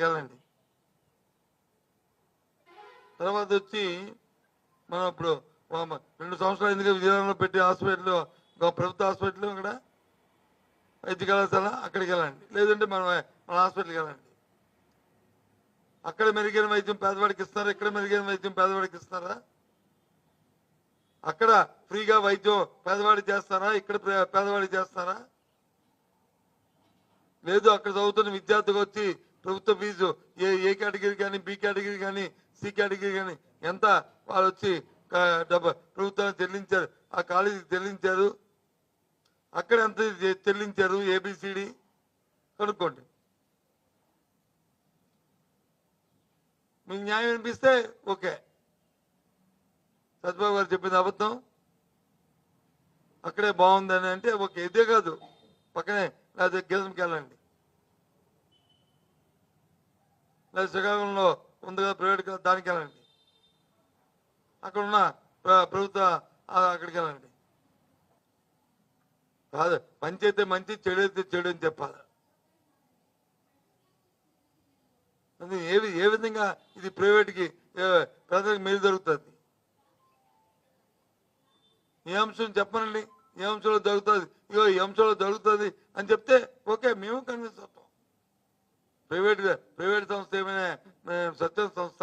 నిమ్స్ వెళ్ళండి. తర్వాత వచ్చి మనం ఇప్పుడు రెండు సంవత్సరాలు ఎందుకు విజయనగరంలో పెట్టి హాస్పిటల్ ప్రభుత్వ హాస్పిటల్ అక్కడ వైద్య కళాశాల అక్కడికి వెళ్ళండి. లేదంటే మనం మన హాస్పిటల్కి వెళ్ళండి. అక్కడ మెరుగైన వైద్యం పేదవాడికి ఇస్తున్నారా ఇక్కడ మెరుగైన వైద్యం పేదవాడికి ఇస్తున్నారా అక్కడ ఫ్రీగా వైద్యం పేదవాడికి చేస్తారా? ఇక్కడ పేదవాడికి చేస్తారా? లేదు అక్కడ చదువుతున్న విద్యార్థికి వచ్చి ప్రభుత్వ ఫీజు ఏ ఏ కేటగిరీ కానీ బి కేటగిరీ కానీ సి కేటగిరీ కానీ ఎంత వాళ్ళు వచ్చి క- ప్రభుత్వానికి చెల్లించారు ఆ కాలేజీకి చెల్లించారు అక్కడ ఎంత చెల్లించారు ఏబిసిడి కనుక్కోండి. మీకు న్యాయం అనిపిస్తే ఓకే. సత్యబాబు గారు చెప్పింది అబద్ధం. అక్కడే బాగుందని అంటే ఓకే. ఇదే కాదు. పక్కనే లేదా గీతంకి వెళ్ళండి లేదా శ్రీకాకుళంలో ఉంది కదా ప్రైవేట్ దానికి వెళ్ళండి. అక్కడ ఉన్న ప్రభుత్వ అక్కడికి వెళ్ళండి. కాదు మంచి అయితే మంచి చెడు అయితే చెడు అని చెప్పాలి. అది ఏ ఏ విధంగా ఇది ప్రైవేట్కి ప్రజలకు మేలు జరుగుతుంది? ఏ అంశం చెప్పనండి. ఏ అంశంలో జరుగుతుంది. ఇగో ఈ అంశంలో జరుగుతుంది అని చెప్తే ఓకే మేము కన్విన్స్ అవుతాం. ప్రైవేట్ ప్రైవేట్ సంస్థ ఏమైనా మేము సత్యం సంస్థ?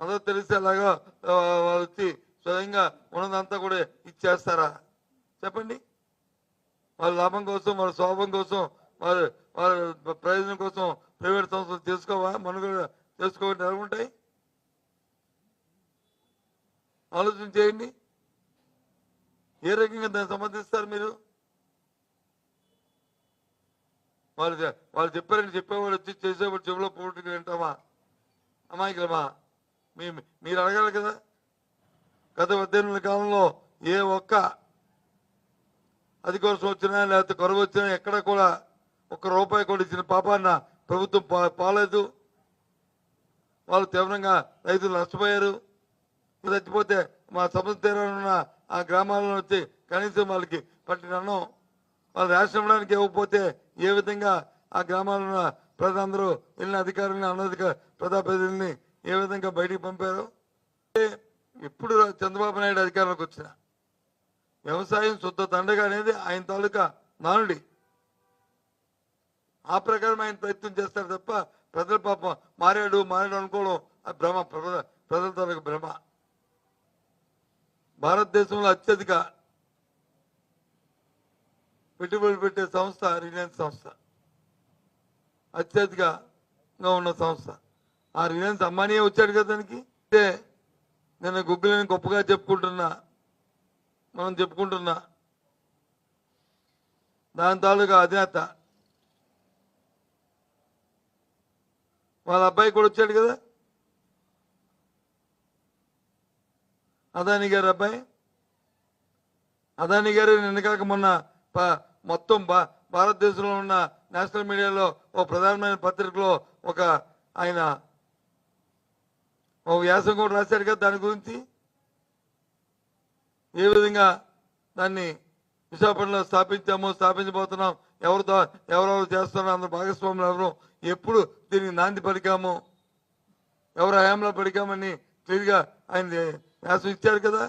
అందరూ తెలిసేలాగా అలాగా వాళ్ళు వచ్చి స్వయంగా ఉన్నదంతా కూడా ఇచ్చేస్తారా? చెప్పండి. వాళ్ళ లాభం కోసం వాళ్ళ స్వాభం కోసం వారు వారి ప్రయోజనం కోసం ప్రైవేట్ సంస్థలు చేసుకోవా? మనుగడ చేసుకోవడం ఎలా ఉంటాయి? ఆలోచన చేయండి. ఏ రకంగా దాన్ని సమర్థిస్తారు మీరు? వాళ్ళు వాళ్ళు చెప్పారని చెప్పేవాళ్ళు వచ్చి చేసేవాడు చెవిలో పోటీ వింటామా? అమాయకులమా? మీ మీరు అడగాలి కదా? గత పద్దెనిమిది కాలంలో ఏ ఒక్క అధికార వచ్చినా లేకపోతే కొరవ వచ్చినా ఎక్కడ కూడా ఒక్క రూపాయి కూడా ఇచ్చిన పాపాన్న ప్రభుత్వం పా- పాలేదు. వాళ్ళు తీవ్రంగా రైతులు నష్టపోయారు. చచ్చిపోతే మా సముద్ర తీరాన ఉన్న ఆ గ్రామాలలో వచ్చి కనీసం వాళ్ళకి పట్టిన అన్నం వాళ్ళు రేషన్ ఇవ్వడానికి ఇవ్వకపోతే ఏ విధంగా ఆ గ్రామాల్లో ఉన్న ప్రజలందరూ వెళ్ళిన అధికారులని అనధికార ప్రజాప్రతినిధుల్ని ఏ విధంగా బయటికి పంపారు? అంటే ఎప్పుడు చంద్రబాబు నాయుడు అధికారంలోకి వచ్చిన వ్యవసాయం శుద్ధ తండగా అనేది ఆయన తాలూకా నానుడి. ఆ ప్రకారం ఆయన ప్రయత్నం చేస్తారు తప్ప ప్రజల పాపం మారాడు మారాడు అనుకోవడం ఆ భ్రమ ప్రజల ప్రజల తాలూకా భ్రమ. భారతదేశంలో అత్యధిక పెట్టుబడి పెట్టే సంస్థ రిలయన్స్ సంస్థ. అత్యధికంగా ఉన్న సంస్థ. ఆ రిలయన్స్ అమ్మానియే వచ్చాడు కదా దానికి? అంటే నేను గుబ్బిలని గొప్పగా చెప్పుకుంటున్నా మనం చెప్పుకుంటున్నా దాని తాలూకా అధినేత. వాళ్ళ అబ్బాయి కూడా వచ్చాడు కదా? అదాని గారు అబ్బాయి? అదాని గారు నిన్న కాక మొన్న మొత్తం భా- భారతదేశంలో ఉన్న నేషనల్ మీడియాలో ఓ ప్రధానమైన పత్రికలో ఒక ఆయన ఒక వ్యాసం కూడా రాశాడు కదా దాని గురించి? ఏ విధంగా దాన్ని విశాఖపట్నంలో స్థాపించాము స్థాపించబోతున్నాం ఎవరితో ఎవరెవరు చేస్తున్నాం అందరు భాగస్వాములు ఎవరు ఎప్పుడు దీనికి నాంది పలికాము ఎవరు హయాంలో పలికామని క్లియర్గా ఆయన వ్యాసం ఇచ్చారు కదా?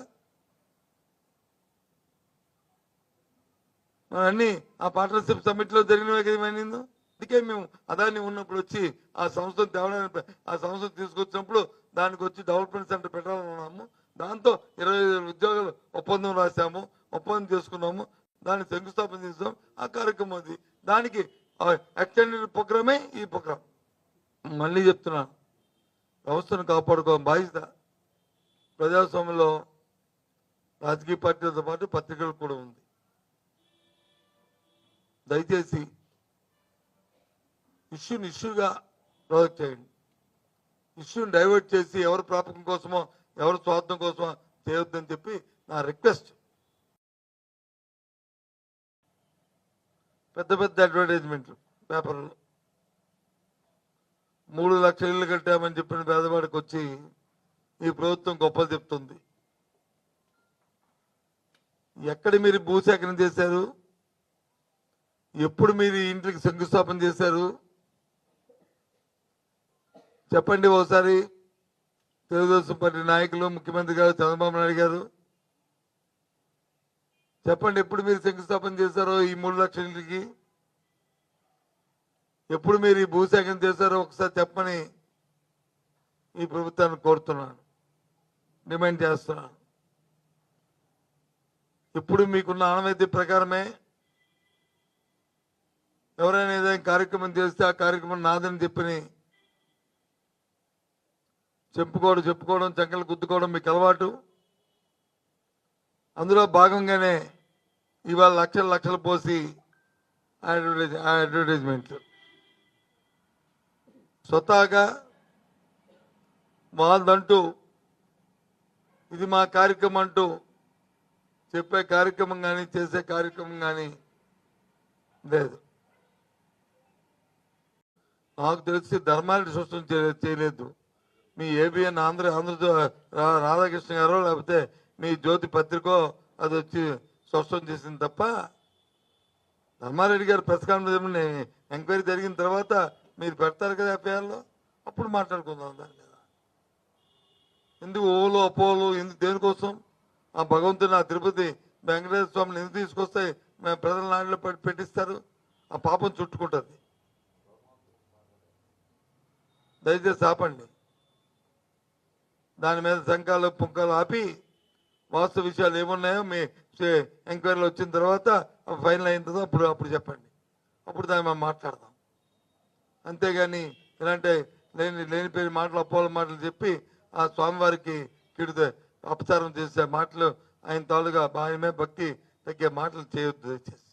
అన్ని ఆ పార్ట్నర్షిప్ సమ్మిట్లో జరిగినవే కదా అందుకే మేము అదాన్ని ఉన్నప్పుడు వచ్చి ఆ సంస్థను తేవడానికి ఆ సంస్థను తీసుకొచ్చినప్పుడు దానికి వచ్చి డెవలప్మెంట్ సెంటర్ పెట్టాలన్నాము దాంతో ఇరవై ఐదు ఉద్యోగాలు ఒప్పందం రాశాము. ఒప్పందం చేసుకున్నాము. దాన్ని శంకుస్థాపన చేసాం ఆ కార్యక్రమం అది. దానికి ఎక్స్టెండెడ్ ప్రోగ్రామే ఈ ప్రోగ్రామ్ మళ్ళీ చెప్తున్నాను వ్యవస్థను కాపాడుకోవడం బాధ్యత. ప్రజాస్వామ్యంలో రాజకీయ పార్టీలతో పాటు పత్రికలు కూడా ఉంది. దయచేసి ఇష్యూని ఇష్యూగా ప్రొజెక్ట్ చేయండి. ఇష్యూని డైవర్ట్ చేసి ఎవరి ప్రాపకం కోసమో ఎవరి స్వార్థం కోసమో చేయొద్దని చెప్పి నా రిక్వెస్ట్. పెద్ద పెద్ద అడ్వర్టైజ్మెంట్లు పేపర్లో. మూడు లక్షల ఇల్లు కట్టామని చెప్పిన పేదవాడికి వచ్చి ఈ ప్రభుత్వం గొప్పలు చెప్తుంది. ఎక్కడ మీరు భూసేకరణ చేశారు? ఎప్పుడు మీరు ఇంటికి శంకుస్థాపన చేశారు? చెప్పండి ఒకసారి. తెలుగుదేశం పార్టీ నాయకులు ముఖ్యమంత్రి గారు చంద్రబాబు నాయుడు గారు. చెప్పండి ఎప్పుడు మీరు శంకుస్థాపన చేశారో ఈ మూడు లక్షల ఇంటికి? ఎప్పుడు మీరు ఈ భూసేకరణ చేశారో ఒకసారి చెప్పని ఈ ప్రభుత్వాన్ని కోరుతున్నాను. డిమాండ్ చేస్తున్నాను. ఇప్పుడు మీకున్న ఆనవాయితీ ప్రకారమే ఎవరైనా ఏదైనా కార్యక్రమం చేస్తే ఆ కార్యక్రమం నాదని చెప్పని చెప్పుకోవడం చెప్పుకోవడం చంకలు గుద్దుకోవడం మీకు అలవాటు. అందులో భాగంగానే ఇవాళ లక్షలు లక్షలు పోసి అడ్వర్టైజ్ అడ్వర్టైజ్మెంట్ స్వతహాగా వాళ్ళంటూ ఇది మా కార్యక్రమం అంటూ చెప్పే కార్యక్రమం కానీ చేసే కార్యక్రమం కానీ లేదు. నాకు తెలిసి ధర్మాన్ని సృష్టి చేయలేదు చేయలేదు. మీ ఏబిఎన్ ఆంధ్ర ఆంధ్ర రా- రాధాకృష్ణ గారో లేకపోతే మీ జ్యోతి పత్రికో అది వచ్చి స్పష్టం చేసింది తప్ప ధర్మారెడ్డి గారు ప్రెస్ కాన్ఫరెన్స్ ఎంక్వైరీ జరిగిన తర్వాత మీరు పెడతారు కదా ఎఫ్ఐఆర్లో? అప్పుడు మాట్లాడుకుందాం దాని మీద. ఎందుకు ఓలు అపోలు ఎందుకు దేనికోసం? ఆ భగవంతుని ఆ తిరుపతి వెంకటేశ్వర స్వామిని ఎందుకు తీసుకొస్తే మేము ప్రజల నాడిలో పెట్టిస్తారు? ఆ పాపం చుట్టుకుంటుంది. దయచేసి ఆపండి దాని మీద శంకాలు పుంకాలు ఆపి వాస్తు విషయాలు ఏమున్నాయో మీ ఎంక్వైరీలు వచ్చిన తర్వాత ఫైనల్ అయిన తర్వాత అప్పుడు అప్పుడు చెప్పండి. అప్పుడు దాన్ని మనం మాట్లాడదాం. అంతేగాని ఇలాంటి లేని లేని పేరు మాటలు అపోల మాటలు చెప్పి ఆ స్వామివారికి కిడితే అపచారం చేసే మాటలు ఆయన తాలుగా ఆయనమే భక్తి తగ్గే మాటలు చేయొద్దు దయచేసి.